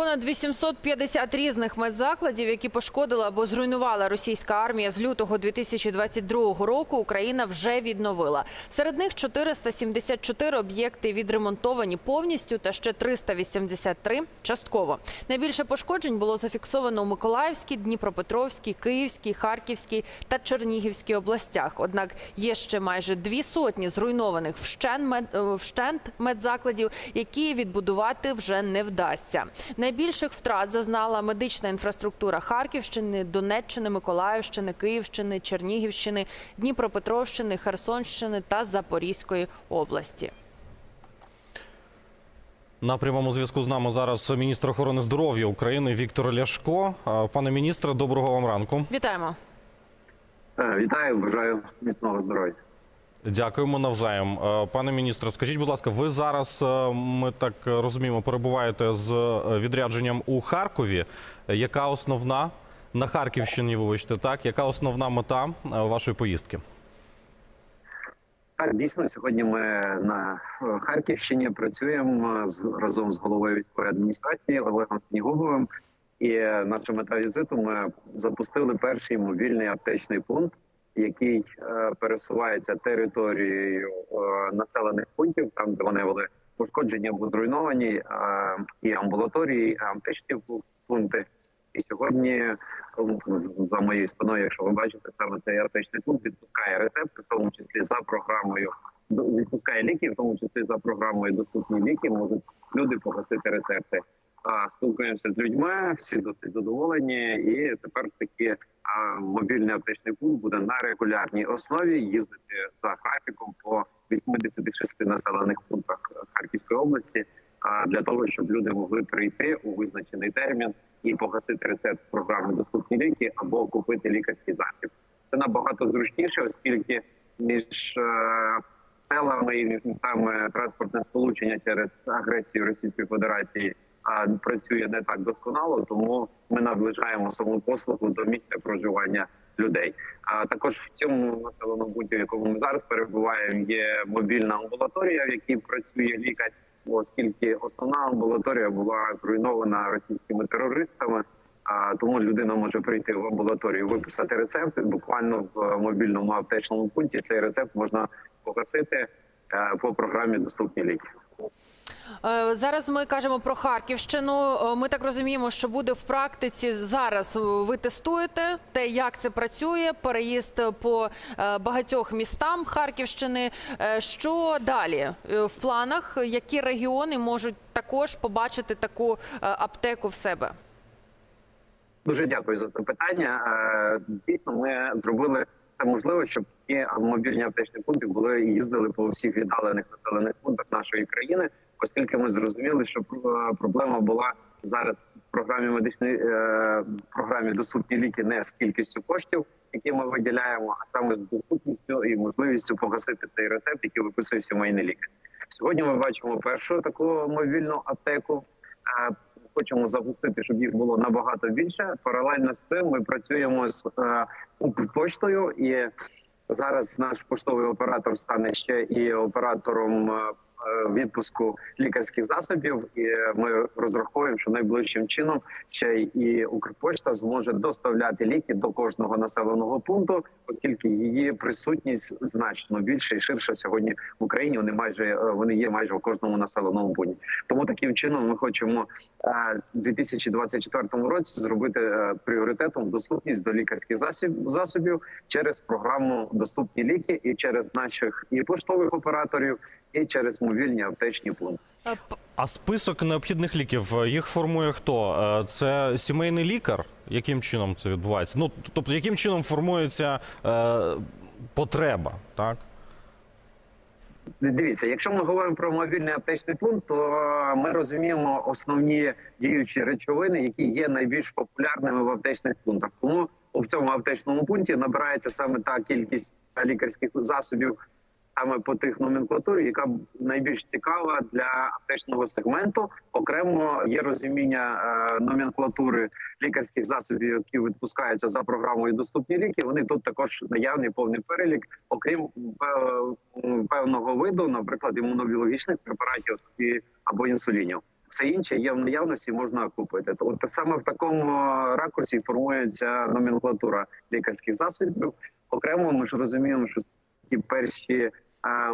Понад 850 різних медзакладів, які пошкодила або зруйнувала російська армія з лютого 2022 року, Україна вже відновила. Серед них 474 об'єкти відремонтовані повністю та ще 383 частково. Найбільше пошкоджень було зафіксовано у Миколаївській, Дніпропетровській, Київській, Харківській та Чернігівській областях. Однак є ще майже дві сотні зруйнованих е, вщент медзакладів, які відбудувати вже не вдасться. Найбільших втрат зазнала медична інфраструктура Харківщини, Донеччини, Миколаївщини, Київщини, Чернігівщини, Дніпропетровщини, Херсонщини та Запорізької області. На прямому зв'язку з нами зараз міністр охорони здоров'я України Віктор Ляшко. Пане міністре, доброго вам ранку. Вітаємо. Е, Вітаю, бажаю міцного здоров'я. Дякуємо навзаєм. Е, Пане міністре, скажіть, будь ласка, ви зараз, е, ми так розуміємо, перебуваєте з е, відрядженням у Харкові. Яка основна на Харківщині, вибачте, так? Яка основна мета вашої поїздки? Так, дійсно, сьогодні ми на Харківщині працюємо з разом з головою військової адміністрації Олегом Снігубовим. І наша мета візиту ми запустили перший мобільний аптечний пункт, який е, пересувається територією е, населених пунктів, там де вони були пошкоджені або зруйновані, е, і амбулаторії, і аптечні пункти. І сьогодні за моєю спиною, якщо ви бачите, саме цей аптечний пункт відпускає рецепти, в тому числі за програмою відпускає ліки, в тому числі за програмою доступні ліки, можуть люди погасити рецепти. А спілкуємося з людьми, всі досить задоволені, і тепер такі мобільний аптечний пункт буде на регулярній основі їздити за графіком по 86 населених пунктах Харківської області. А для того, щоб люди могли прийти у визначений термін і погасити рецепт програми доступні ліки або купити лікарський засіб. Це набагато зручніше, оскільки між е, селами і між містами транспортне сполучення через агресію Російської Федерації працює не так досконало, тому ми наближаємо саму послугу до місця проживання людей. А також в цьому населеному пункті, в якому ми зараз перебуваємо, є мобільна амбулаторія, в якій працює лікар, оскільки основна амбулаторія була зруйнована російськими терористами. Тому людина може прийти в амбулаторію, виписати рецепт. Буквально в мобільному аптечному пункті цей рецепт можна погасити е, по програмі Доступні ліки. Е, Зараз ми кажемо про Харківщину. Е, Ми так розуміємо, що буде в практиці зараз. е, Ви тестуєте те, як це працює, переїзд по багатьох містам Харківщини. Що далі в планах? Які регіони можуть також побачити таку аптеку в себе? Дуже дякую за це питання. Е, Дійсно, ми зробили все можливе, щоб ці мобільні аптечні пункти були їздили по всіх віддалених населених пунктах нашої країни, оскільки ми зрозуміли, що е, проблема була зараз в програмі медичної е, програмі доступні ліки не з кількістю коштів, які ми виділяємо, а саме з доступністю і можливістю погасити цей рецепт, який виписує сімейний лікар. Сьогодні ми бачимо першу таку мобільну аптеку. Хочемо запустити, щоб їх було набагато більше. Паралельно з цим ми працюємо з е, Укрпоштою, і зараз наш поштовий оператор стане ще і оператором е, відпуску лікарських засобів. І ми розраховуємо, що найближчим чином ще і Укрпошта зможе доставляти ліки до кожного населеного пункту, оскільки її присутність значно більше і ширше сьогодні в Україні. Вони майже е, вони є майже в кожному населеному пункті. Тому таким чином ми хочемо е, у 2024 році зробити е, пріоритетом доступність до лікарських засобів через програму Доступні ліки і через наших і поштових операторів, і через мобільні аптечні пункти. Е, А список необхідних ліків е, їх формує хто? Е, Це сімейний лікар? Яким чином це відбувається? Ну тобто, яким чином формується е, потреба, так? Дивіться, якщо ми говоримо про мобільний аптечний пункт, то ми розуміємо основні діючі речовини, які є найбільш популярними в аптечних пунктах. Тому в цьому аптечному пункті набирається саме та кількість лікарських засобів, саме по тих номенклатурі, яка найбільш цікава для аптечного сегменту. Окремо є розуміння е, номенклатури лікарських засобів, які відпускаються за програмою доступні ліки. Вони тут також наявний повний перелік, окрім певного виду, наприклад, імунобіологічних препаратів і або інсулінів. все інше є в наявності, можна купити. От саме в такому е, ракурсі формується номенклатура лікарських засобів. Окремо, ми ж розуміємо, що ті перші е,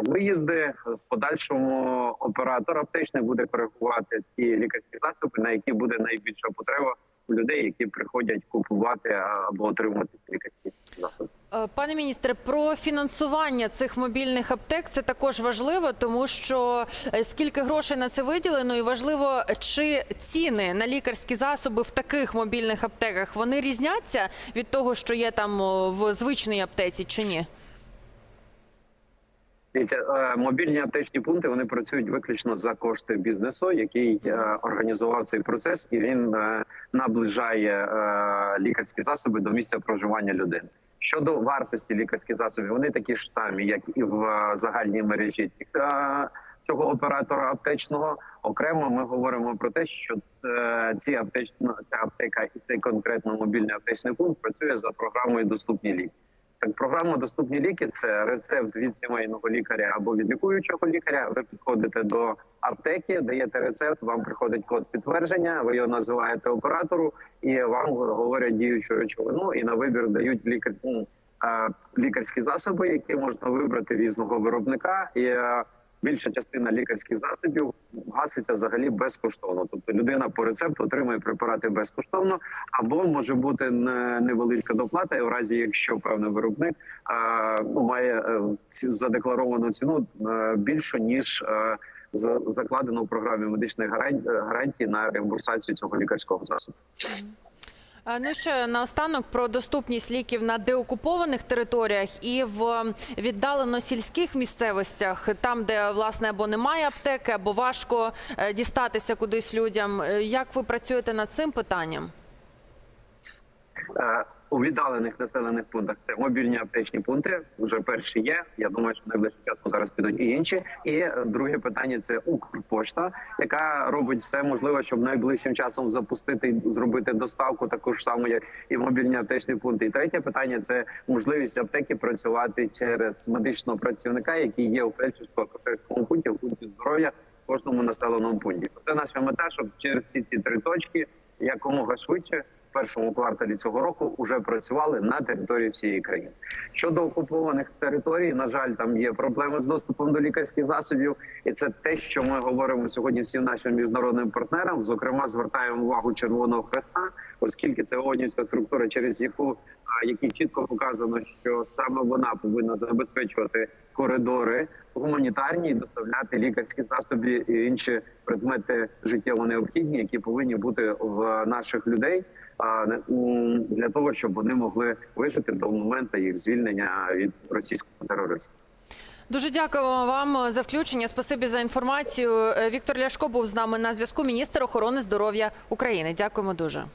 виїзди в подальшому оператор аптечний буде коригувати ті лікарські засоби, на які буде найбільша потреба у людей, які приходять купувати або отримувати лікарські засоби. Е, Пане міністре, про фінансування цих мобільних аптек це також важливо, тому що е, скільки грошей на це виділено, і важливо, чи ціни на лікарські засоби в таких мобільних аптеках вони різняться від того, що є там в звичній аптеці, чи ні? Дивіться, е, мобільні аптечні пункти вони працюють виключно за кошти бізнесу, який е, організував цей процес, і він е, наближає лікарські засоби до місця проживання людини. Щодо вартості лікарських засобів, вони такі ж самі, як і в загальній мережі цього оператора аптечного. Окремо ми говоримо про те, що ці аптечна ця аптека і цей конкретно мобільний аптечний пункт працює за програмою Доступні ліки. Так, програма Доступні ліки це рецепт від сімейного лікаря або від лікуючого лікаря. Ви підходите до аптеки, даєте рецепт, вам приходить код підтвердження, ви його називаєте оператору, і вам говорять діючу речовину, і на вибір дають лікар, ну, лікарські засоби, які можна вибрати різного виробника. І більша частина лікарських засобів гаситься взагалі безкоштовно. Тобто людина по рецепту отримує препарати безкоштовно, або може бути невеличка доплата, і в разі якщо певний виробник е, ну, має е, задекларовану ціну е, більшу ніж закладено в програмі медичних гаран- гарантій на реімбурсацію цього лікарського засобу. Ну ще наостанок про доступність ліків на деокупованих територіях і в віддалено сільських місцевостях, там, де власне або немає аптеки, або важко е, дістатися кудись людям. Е, Як ви працюєте над цим питанням? У віддалених населених пунктах це мобільні аптечні пункти. Вже перші є. Я думаю, що найближчим часом зараз підуть і інші. І друге питання це Укрпошта, яка робить все можливе, щоб найближчим часом запустити зробити доставку таку ж саму, як і мобільні аптечні пункти. І третє питання це можливість аптеки працювати через медичного працівника, який є у фельдшерському пункті, в пункті здоров'я в кожному населеному пункті. Це наша мета, щоб через всі ці три точки якомога швидше в першому кварталі цього року вже працювали на території всієї країни. Щодо окупованих територій, на жаль, там є проблеми з доступом до лікарських засобів, і це те, що ми говоримо сьогодні всім нашим міжнародним партнерам. Зокрема, звертаємо увагу Червоного Хреста, оскільки це одніська структура, через яку а, які чітко показано, що саме вона повинна забезпечувати коридори гуманітарні і доставляти лікарські засоби і інші предмети життєво необхідні, які повинні бути в наших людей для того, щоб вони могли вижити до моменту їх звільнення від російського терориста. Дуже дякуємо вам за включення. Спасибі за інформацію. Віктор Ляшко був з нами на зв'язку. Міністр охорони здоров'я України. Дякуємо дуже.